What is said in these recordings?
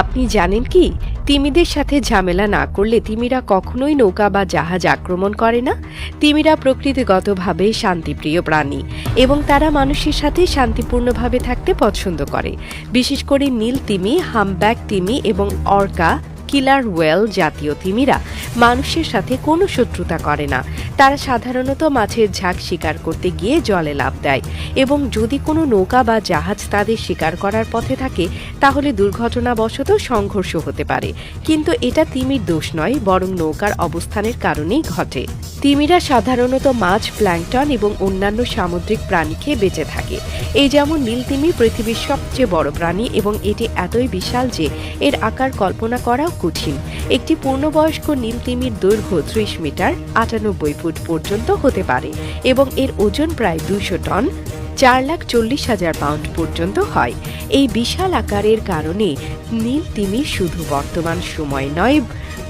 আপনি জানেন কি? তিমিদের সাথে ঝামেলা না করলে তিমিরা কখনোই নৌকা বা জাহাজ আক্রমণ করে না। তিমিরা প্রকৃতিগতভাবে শান্তিপ্রিয় প্রাণী এবং তারা মানুষের সাথে শান্তিপূর্ণভাবে থাকতে পছন্দ করে। বিশেষ করে নীল তিমি, হামব্যাক তিমি এবং অর্কা, কিলার ওয়েল জাতীয় তিমিরা মানুষের সাথে কোনো শত্রুতা করে না। তারা সাধারণত মাছের ঝাঁক শিকার করতে গিয়ে জলে লাভ দেয় এবং যদি কোনো নৌকা বা জাহাজ তাদের শিকার করার পথে থাকে, তাহলে দুর্ঘটনাবশত সংঘর্ষ হতে পারে। কিন্তু এটা তিমির দোষ নয়, বরং নৌকার অবস্থানের কারণেই ঘটে। তিমিরা সাধারণত মাছ, প্ল্যাংটন এবং অন্যান্য সামুদ্রিক প্রাণী খেয়ে বেঁচে থাকে। এই যেমন নীল তিমি পৃথিবীর সবচেয়ে বড় প্রাণী এবং এটি এতই বিশাল যে এর আকার কল্পনা করাও কঠিন। একটি পূর্ণবয়স্ক নীল তিমির দৈর্ঘ্য ত্রিশ মিটার, আটানব্বই ফুট পর্যন্ত হতে পারে এবং এর ওজন প্রায় দুশো টন, চার লাখ চল্লিশ হাজার পাউন্ড পর্যন্ত হয়। এই বিশাল আকারের কারণে নীল তিমি শুধু বর্তমান সময় নয়,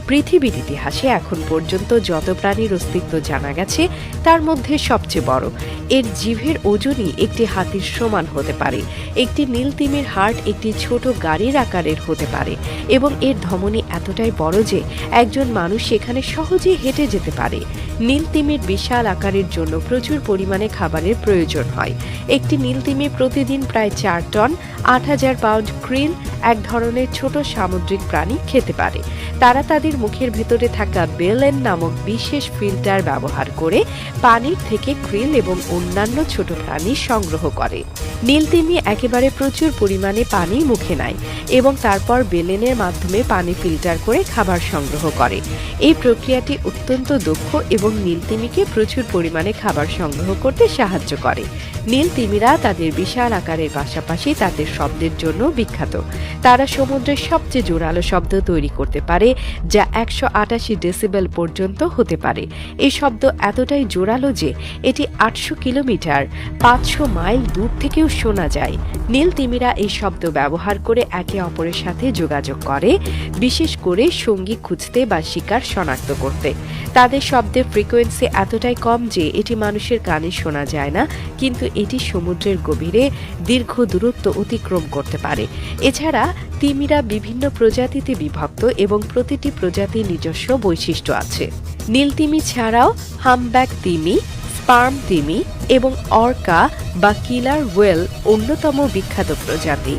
পৃথিবীর ইতিহাসে এখন পর্যন্ত যত প্রাণীর অস্তিত্ব জানা গেছে, তার মধ্যে সবচেয়ে বড়। এর জিভের ওজনই একটি হাতির সমান হতে পারে। একটি নীল তিমির হার্ট একটি ছোট গাড়ির আকারের হতে পারে এবং এর ধমনী এতটাই বড় যে একজন মানুষ সেখানে সহজে হেঁটে যেতে পারে। নীল তিমির বিশাল আকারের জন্য প্রচুর পরিমাণে খাবারের প্রয়োজন হয়। একটি নীল তিমি প্রতিদিন প্রায় চার টন, আট হাজার পাউন্ড ক্রিল, এক ধরনের ছোট সামুদ্রিক প্রাণী খেতে পারে। তারা তাদের মুখের ভেতরে থাকা বেলেন নামক বিশেষ ফিল্টার ব্যবহার করে পানির থেকে ক্রিল এবং অন্যান্য ছোট প্রাণী সংগ্রহ করে। নীলতিমি একেবারে প্রচুর পরিমাণে পানি মুখে নেয় এবং তারপর বেলেনের মাধ্যমে পানি ফিল্টার করে খাবার সংগ্রহ করে। এই প্রক্রিয়াটি অত্যন্ত দক্ষ এবং নীলতিমিকে প্রচুর পরিমাণে খাবার সংগ্রহ করতে সাহায্য করে। নীল তিমিরা তাদের বিশাল আকারের পাশাপাশি তাদের শব্দের জন্য বিখ্যাত। তারা সমুদ্রের সবচেয়ে জোরালো শব্দ তৈরি করতে পারে, যা একশো আটাশি ডেসিবেল পর্যন্ত হতে পারে। এই শব্দ এতটাই জোরালো যে এটি আটশো কিলোমিটার, পাঁচশো মাইল দূর থেকেও শোনা যায়। নীল তিমিরা এই শব্দ ব্যবহার করে একে অপরের সাথে যোগাযোগ করে। বিশেষ করে সঙ্গী খুঁজতে বা শিকার শনাক্ত করতে। তাদের শব্দের ফ্রিকোয়েন্সি এতটাই কম যে এটি মানুষের কানে শোনা যায় না, কিন্তু এটি সমুদ্রের গভীরে দীর্ঘ দূরত্ব অতিক্রম করতে পারে। এছাড়া তিমিরা বিভিন্ন প্রজাতিতে বিভক্ত এবং প্রতিটি প্রজাতির নিজস্ব বৈশিষ্ট্য আছে। নীল তিমি ছাড়াও হামব্যাক তিমি, স্পার্ম তিমি এবং অর্কা বা কিলার ওয়েল অন্যতম বিখ্যাত প্রজাতি।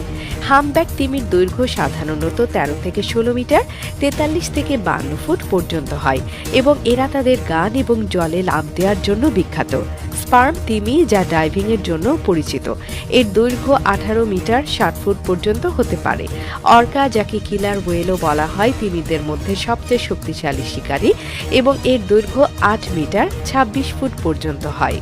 হামব্যাক তিমির দৈর্ঘ্য সাধারণত তেরো থেকে ষোলো মিটার, তেতাল্লিশ থেকে বান্ন ফুট পর্যন্ত হয় এবং এরা তাদের গান এবং জলে লাভ দেওয়ার জন্য বিখ্যাত। স্পার্ম তিমি যা ডাইভিং এর জন্য পরিচিত। এর দৈর্ঘ্য আঠারো মিটার, ষাট ফুট পর্যন্ত হতে পারে। অর্কা, যাকে কিলার ওয়েলও বলা হয় তিমিদের মধ্যে সবচেয়ে শক্তিশালী শিকারী এবং এর দৈর্ঘ্য আট মিটার, ছাব্বিশ ফুট পর্যন্ত হয়।